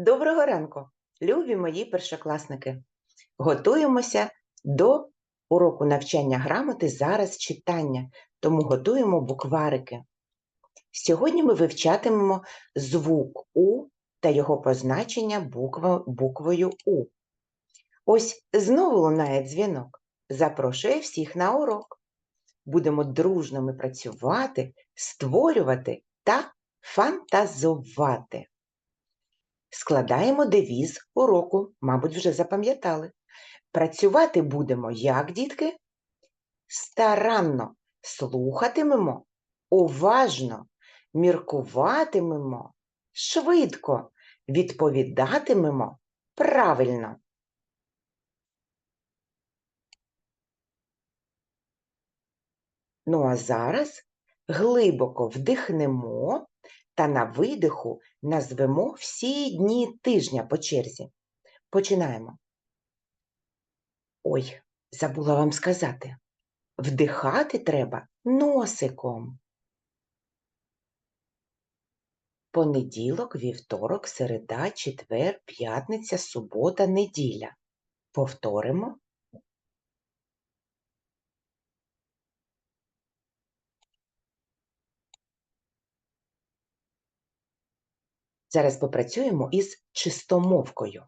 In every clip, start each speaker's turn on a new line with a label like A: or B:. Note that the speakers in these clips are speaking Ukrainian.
A: Доброго ранку, любі мої першокласники. Готуємося до уроку навчання грамоти зараз читання, тому готуємо букварики. Сьогодні ми вивчатимемо звук У та його позначення буква, буквою У. Ось знову лунає дзвінок. Запрошує всіх на урок. Будемо дружно ми працювати, створювати та фантазувати. Складаємо девіз уроку, мабуть, вже запам'ятали. Працювати будемо як, дітки? Старанно слухатимемо, уважно, міркуватимемо, швидко відповідатимемо правильно. Ну а зараз глибоко вдихнемо та на видиху назвемо всі дні тижня по черзі. Починаємо. Ой, забула вам сказати. Вдихати треба носиком. Понеділок, вівторок, середа, четвер, п'ятниця, субота, неділя. Повторимо. Зараз попрацюємо із чистомовкою.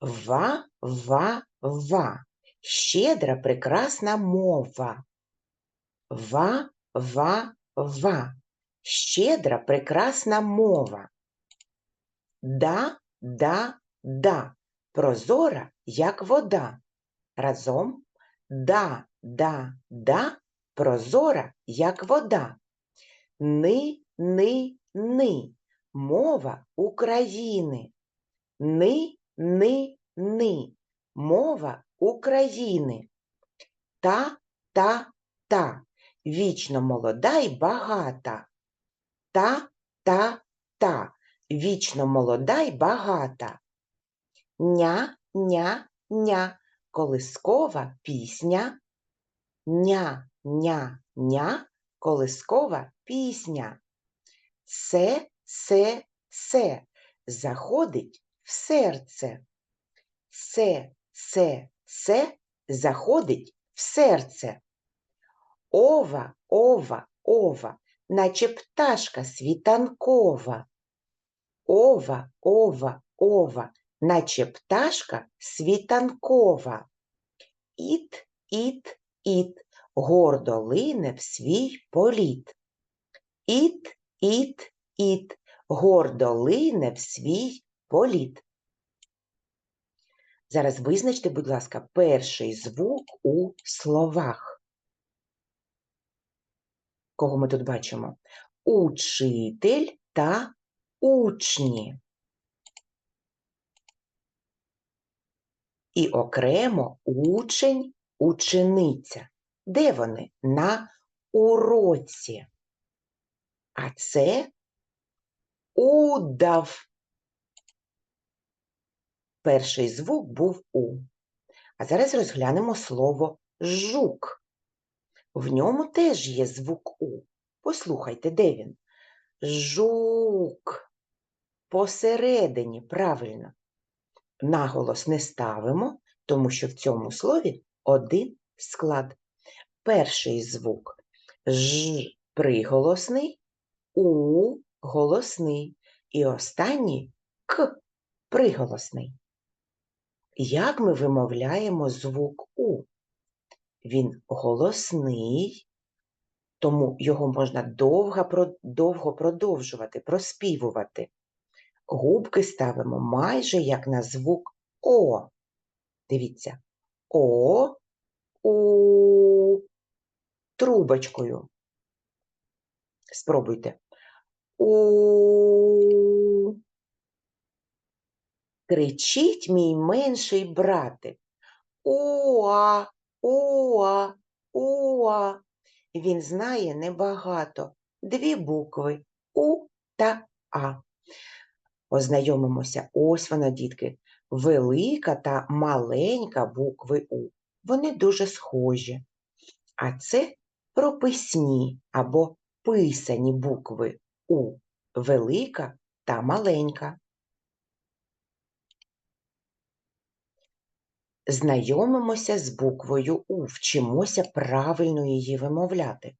A: Ва, ва, ва. Щедра, прекрасна мова. Ва, ва, ва. Щедра, прекрасна мова. Да, да, да. Прозора, як вода. Разом да, да, да. Прозора, як вода. Ни, ни, ни мова України. Ни, ни, ни. Мова України. Та, та, та. Вічно молода й багата. Та, та, та. Вічно молода й багата. Ня, ня, ня. Колискова пісня. Ня, ня, ня. Колискова пісня. Це се, се заходить в серце. Се, се, се заходить в серце. Ова, ова, ова, наче пташка світанкова. Ова, ова, ова, наче пташка світанкова. Іт, іт, іт, гордо лине в свій політ. Іт, іт, іт, гордо лине в свій політ. Зараз визначте, будь ласка, перший звук у словах. Кого ми тут бачимо? Учитель та учні. І окремо учень, учениця. Де вони? На уроці. А це удав. Перший звук був У. А зараз розглянемо слово жук. В ньому теж є звук У. Послухайте, де він? Жук. Посередині, правильно. Наголос не ставимо, тому що в цьому слові один склад. Перший звук Ж приголосний, У голосний. І останній К приголосний. Як ми вимовляємо звук У? Він голосний, тому його можна довго, довго продовжувати, проспівувати. Губки ставимо майже як на звук О. Дивіться, О, У трубочкою. Спробуйте. У. Кричить мій менший братик. Уа, уа, уа. Він знає небагато. Дві букви У та А. Ознайомимося, ось вона, дітки, велика та маленька букви У. Вони дуже схожі. А це прописні або писані букви у велика та маленька. Знайомимося з буквою У, вчимося правильно її вимовляти.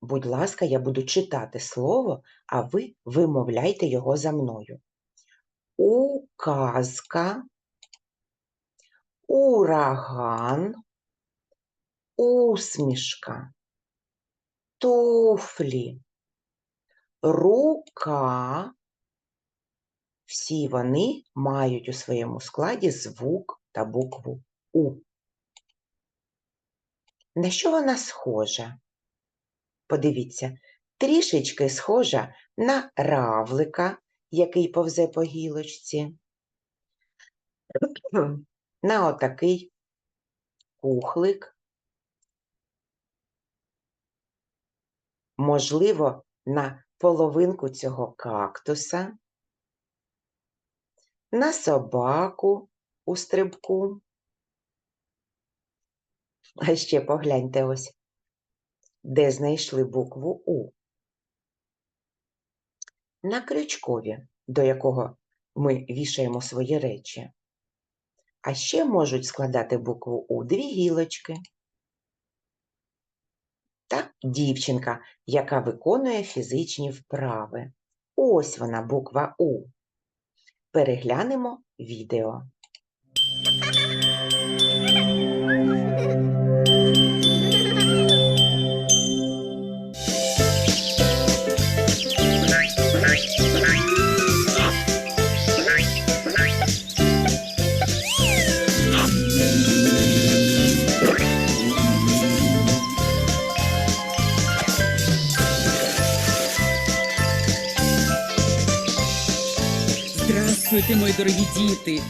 A: Будь ласка, я буду читати слово, а ви вимовляйте його за мною. Указка, ураган, усмішка, туфлі, рука. Всі вони мають у своєму складі звук та букву У. На що вона схожа? Подивіться, трішечки схожа на равлика, який повзе по гілочці, на отакий кухлик, можливо, на половинку цього кактуса, на собаку у стрибку. А ще погляньте ось, де знайшли букву У. На крючкові, до якого ми вішаємо свої речі. А ще можуть складати букву У дві гілочки. Та дівчинка, яка виконує фізичні вправи. Ось вона, буква У. Переглянемо відео.
B: Здравствуйте, мої дорогі діти!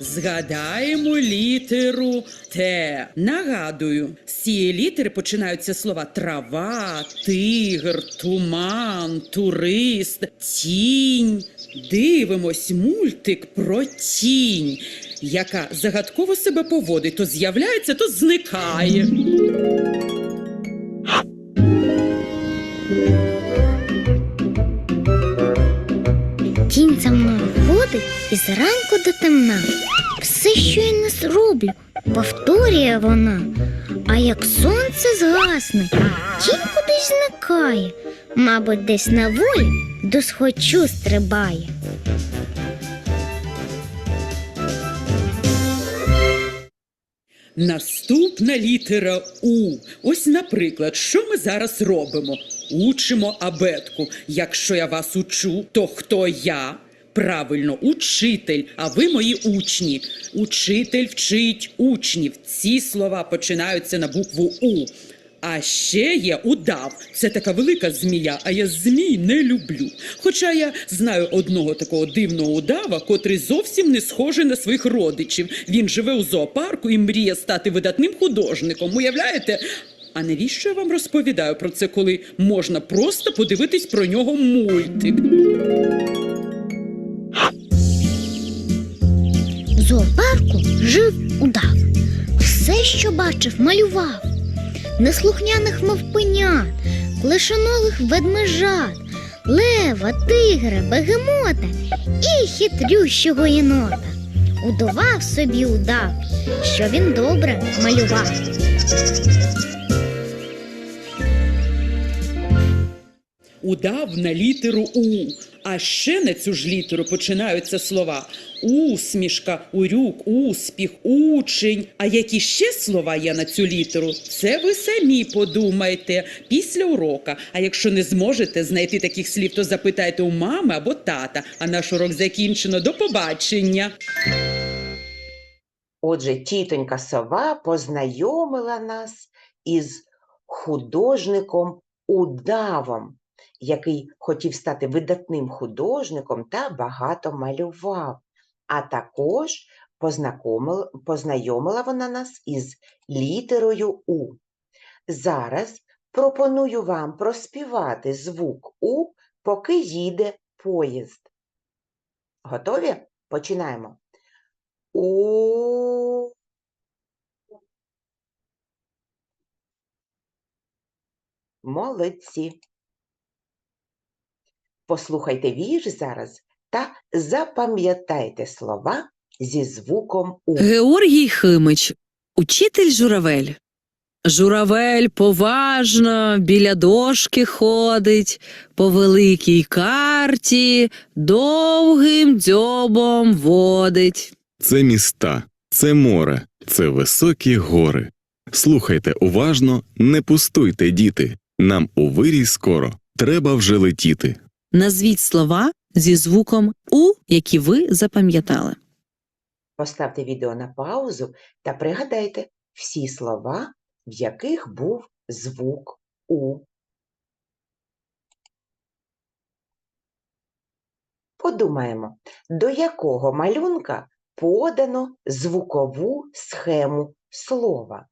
B: Згадаємо літеру Т. Нагадую, з цієї літери починаються слова трава, тигр, туман, турист, тінь. Дивимось мультик про тінь, яка загадково себе поводить, то з'являється, то зникає.
C: Ходить і зранку до темна. Все, що я не зроблю, повторює вона. А як сонце згасне, тінь кудись зникає, мабуть, десь на волі до схочу стрибає.
B: Наступна літера У. Ось, наприклад, що ми зараз робимо? Учимо абетку. Якщо я вас учу, то хто я? Правильно, учитель, а ви мої учні. Учитель вчить учнів. Ці слова починаються на букву У. А ще є удав. Це така велика змія, а я змій не люблю. Хоча я знаю одного такого дивного удава, котрий зовсім не схожий на своїх родичів. Він живе у зоопарку і мріє стати видатним художником. Уявляєте? А навіщо я вам розповідаю про це, коли можна просто подивитись про нього мультик?
C: Зоопарку жив удав. Все, що бачив, малював. Неслухняних мавпенят, клишоногих ведмежат, лева, тигра, бегемота і хитрющого єнота. Удував собі удав, що він добре малював.
B: Удав на літеру У. А ще на цю ж літеру починаються слова усмішка, урюк, успіх, учень. А які ще слова є на цю літеру? Це ви самі подумайте після урока. А якщо не зможете знайти таких слів, то запитайте у мами або тата. А наш урок закінчено. До побачення.
A: Отже, тітонька сова познайомила нас із художником Удавом, який хотів стати видатним художником та багато малював. А також познайомила вона нас із літерою У. Зараз пропоную вам проспівати звук У, поки їде поїзд. Готові? Починаємо. У. Молодці. Послухайте вірш зараз та запам'ятайте слова зі звуком У.
D: Георгій Химич, учитель журавель. Журавель поважно біля дошки ходить, по великій карті довгим дзьобом водить.
E: Це міста, це море, це високі гори. Слухайте уважно, не пустуйте, діти. Нам у вирій скоро треба вже летіти.
D: Назвіть слова зі звуком У, які ви запам'ятали.
A: Поставте відео на паузу та пригадайте всі слова, в яких був звук У. Подумаємо, до якого малюнка подано звукову схему слова.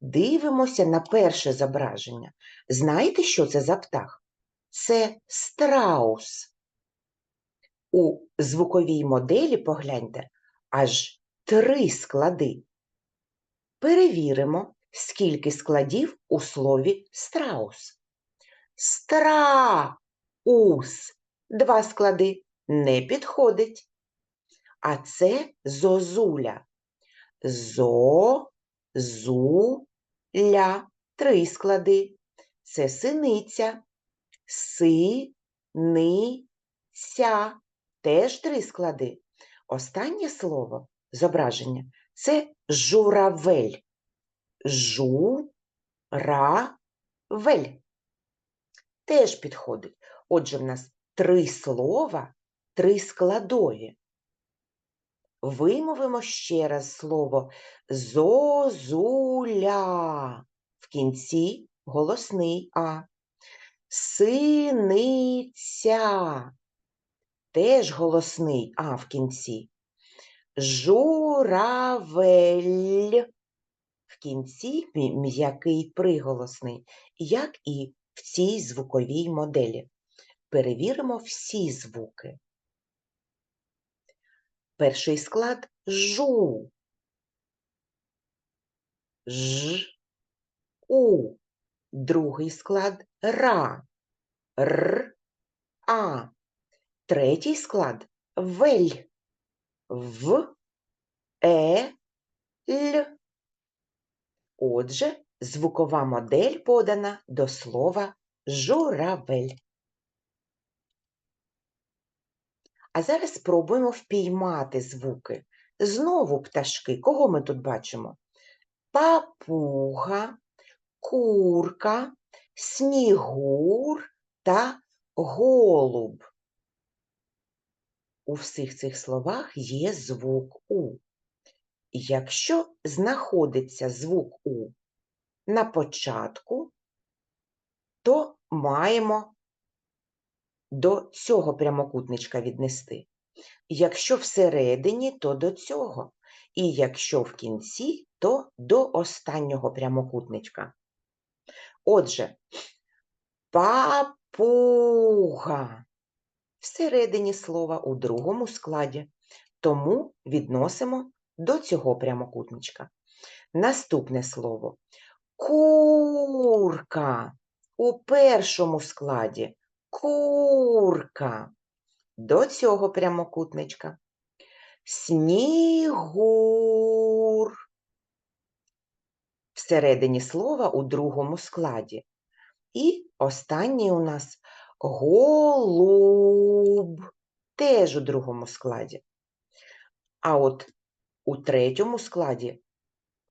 A: Дивимося на перше зображення. Знаєте, що це за птах? Це страус. У звуковій моделі погляньте аж три склади. Перевіримо, скільки складів у слові страус. Страус. Два склади не підходить. А це зозуля. Зо, зу, ля. Три склади. Це синиця. Си, ни, ся. Теж три склади. Останнє слово зображення це журавель. Жу, ра, вель. Теж підходить. Отже, в нас три слова, три складові. Вимовимо ще раз слово зозуля. В кінці голосний А. Синиця. Теж голосний А в кінці. Журавель. В кінці м'який приголосний, як і в цій звуковій моделі. Перевіримо всі звуки. Перший склад жу. Ж. У. Другий склад ра. Р. А. Третій склад вель. В. Е. Л. Отже, звукова модель подана до слова журавель. А зараз спробуємо впіймати звуки. Знову пташки. Кого ми тут бачимо? Папуга, курка, снігур та голуб. У всіх цих словах є звук У. Якщо знаходиться звук У на початку, то маємо до цього прямокутничка віднести. Якщо всередині, то до цього. І якщо в кінці, то до останнього прямокутничка. Отже, папуга всередині слова у другому складі, тому відносимо до цього прямокутничка. Наступне слово курка у першому складі. Курка до цього прямокутничка. Снігур всередині слова у другому складі. І останній у нас голуб теж у другому складі. А от у третьому складі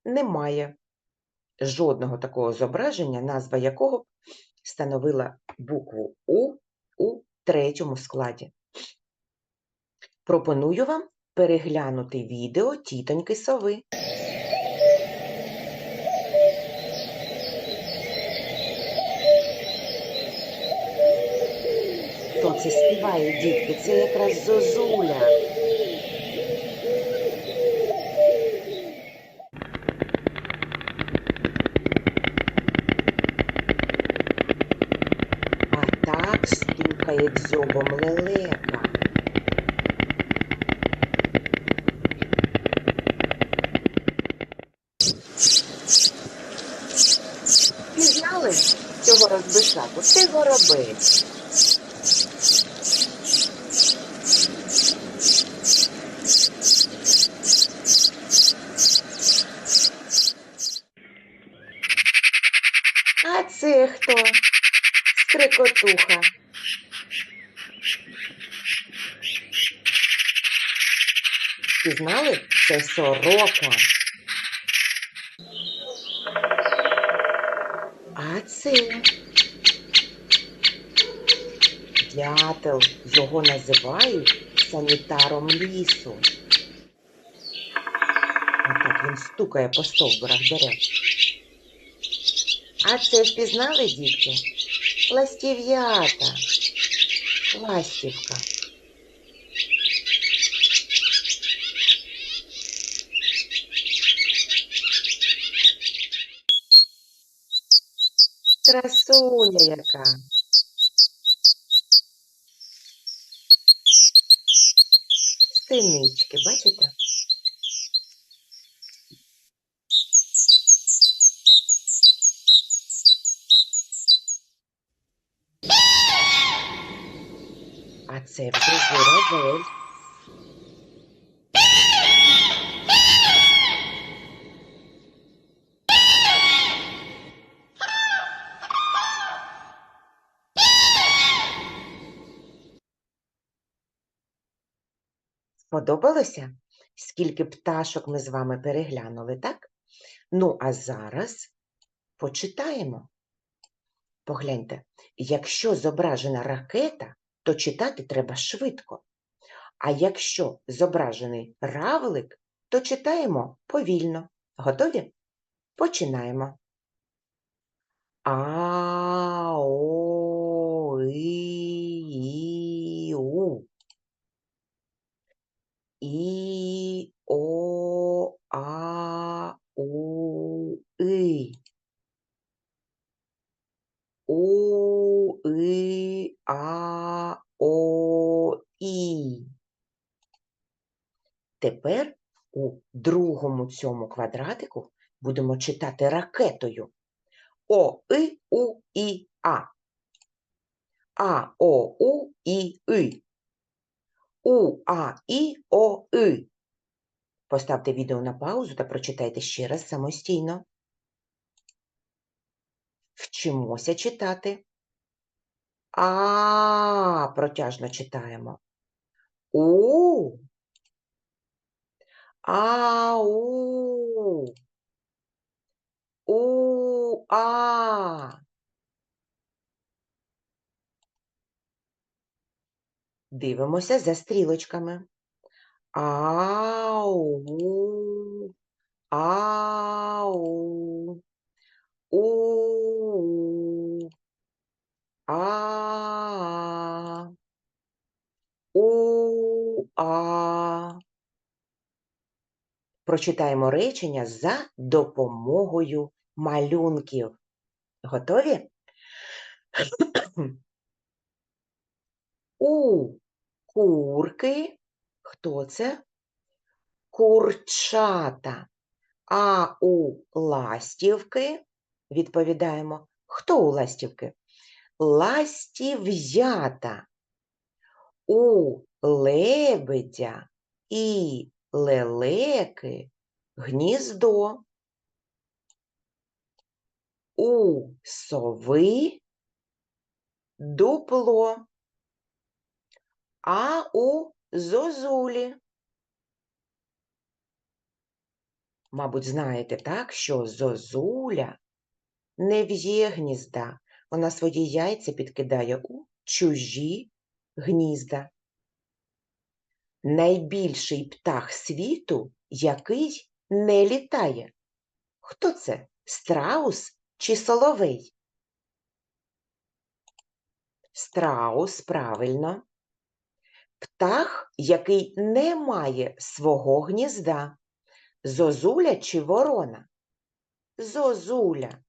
A: немає жодного такого зображення, назва якого становила букву У у третьому складі. Пропоную вам переглянути відео тітоньки сови. Це співає, дітки? Це якраз Зозуля. А так стукає дзьобом лелека. Пізнали цього розбишаку? Це горобець. хто? Скрикотуха. Пізнали? Це сорока. А це дятел. Його називають санітаром лісу. Отак він стукає по стовбурах дерев. А це впізнали, дітки? Ластів'ята. Ластівка. Красуня яка. Синички, бачите? Це вже журавель. Сподобалося? Скільки пташок ми з вами переглянули, так? Ну, а зараз почитаємо. Погляньте, якщо зображена ракета, то читати треба швидко. А якщо зображений равлик, то читаємо повільно. Готові? Починаємо. А, о, і, і, у. І, о, а, у, и. У, и, а, о, і. Тепер у другому цьому квадратику будемо читати ракетою. О, и, у, і, а. А, о, у, і, и. У, а, і, о, и. Поставте відео на паузу та прочитайте ще раз самостійно. Вчимося читати. А, протяжно читаємо. У. Ау. У, а. Дивимося за стрілочками. Ау. Ау. У. А. У. А. Прочитаємо речення за допомогою малюнків. Готові? У курки. Хто це? Курчата. А у ластівки відповідаємо. Хто у ластівки? Ластів'ята. У лебедя і лелеки гніздо. У сови дупло. А у зозулі. Мабуть, знаєте, так, що зозуля не в'є гнізда, вона свої яйця підкидає у чужі гнізда. Найбільший птах світу, який не літає. Хто це? Страус чи соловей? Страус, правильно. Птах, який не має свого гнізда. Зозуля чи ворона? Зозуля.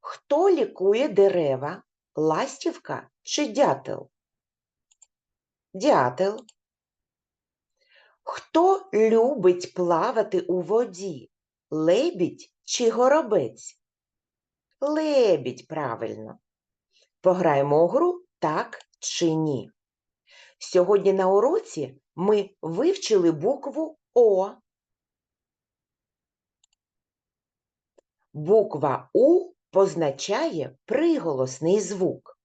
A: Хто лікує дерева? Ластівка чи дятел? Дятел. Хто любить плавати у воді? Лебідь чи горобець? Лебідь, правильно. Пограємо гру так чи ні. Сьогодні на уроці ми вивчили букву О. Буква У позначає приголосний звук.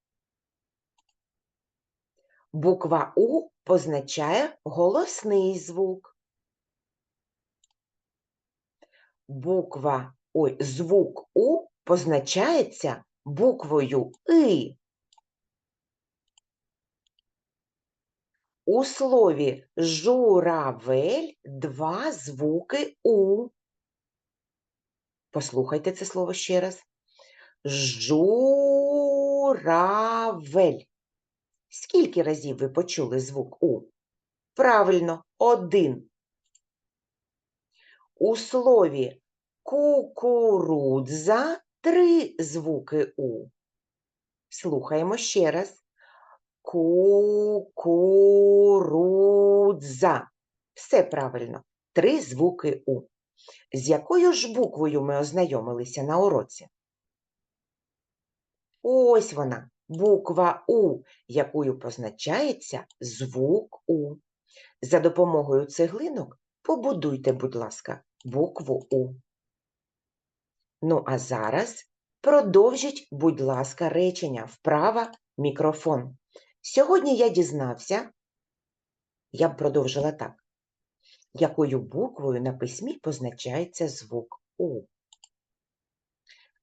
A: Буква У позначає голосний звук. Буква, ой, звук У позначається буквою И. У слові журавель два звуки У. Послухайте це слово ще раз. Журавель. Скільки разів ви почули звук У? Правильно, один. У слові кукурудза три звуки У. Слухаємо ще раз. Кукурудза. Все правильно. Три звуки У. З якою ж буквою ми ознайомилися на уроці? Ось вона, буква У, якою позначається звук У. За допомогою цеглинок побудуйте, будь ласка, букву У. Ну, а зараз продовжіть, будь ласка, речення вправа мікрофон. Сьогодні я дізнався, я б продовжила так, якою буквою на письмі позначається звук У.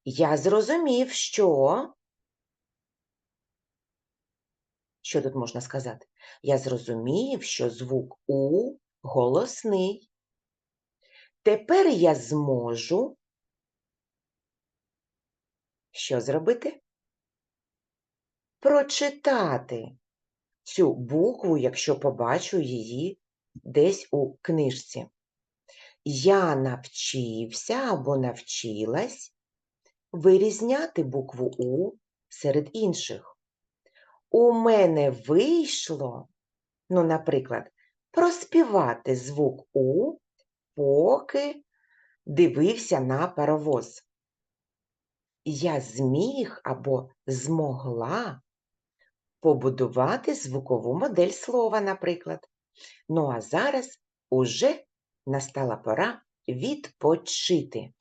A: Я зрозумів, що. Що тут можна сказати? Я зрозумів, що звук У голосний. Тепер я зможу. Що зробити? Прочитати цю букву, якщо побачу її десь у книжці. Я навчився або навчилась вирізняти букву У серед інших. У мене вийшло, ну, наприклад, проспівати звук У, поки дивився на паровоз. Я зміг або змогла побудувати звукову модель слова, наприклад. Ну а зараз уже настала пора відпочити.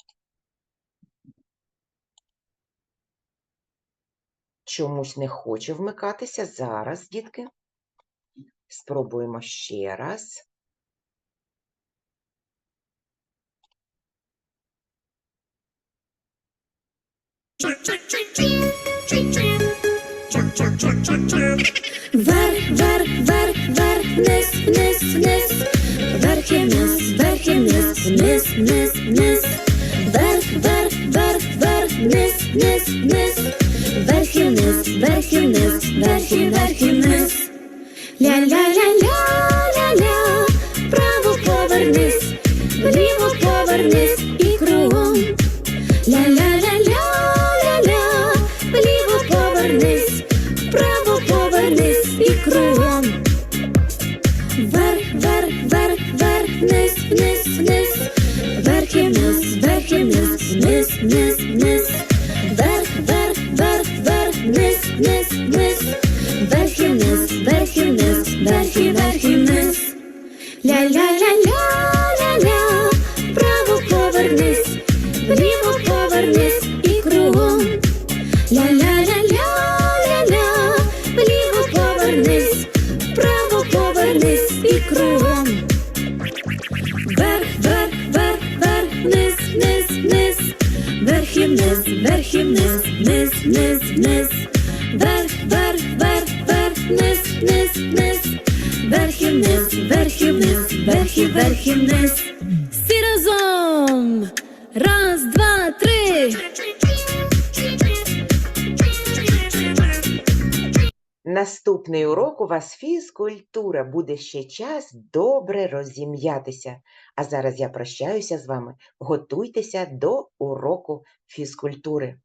A: Чомусь не хоче вмикатися зараз, дітки. Спробуємо ще раз.
F: Вверх, вверх, вверх, вверх, вниз, вниз, вниз, вверх і вниз, вверх і вниз, вниз, вниз, вниз, вверх, вверх, вверх, вверх, вниз, вниз, вниз, la la la la вверх і вниз, вниз, вниз, вниз, вверх, вверх, вверх, вверх, вниз, вниз, вниз, вверх і вниз, вверх і вниз, вверх і вверх і вниз.
A: Наступний урок у вас фізкультура. Буде ще час добре розім'ятися. А зараз я прощаюся з вами. Готуйтеся до уроку фізкультури.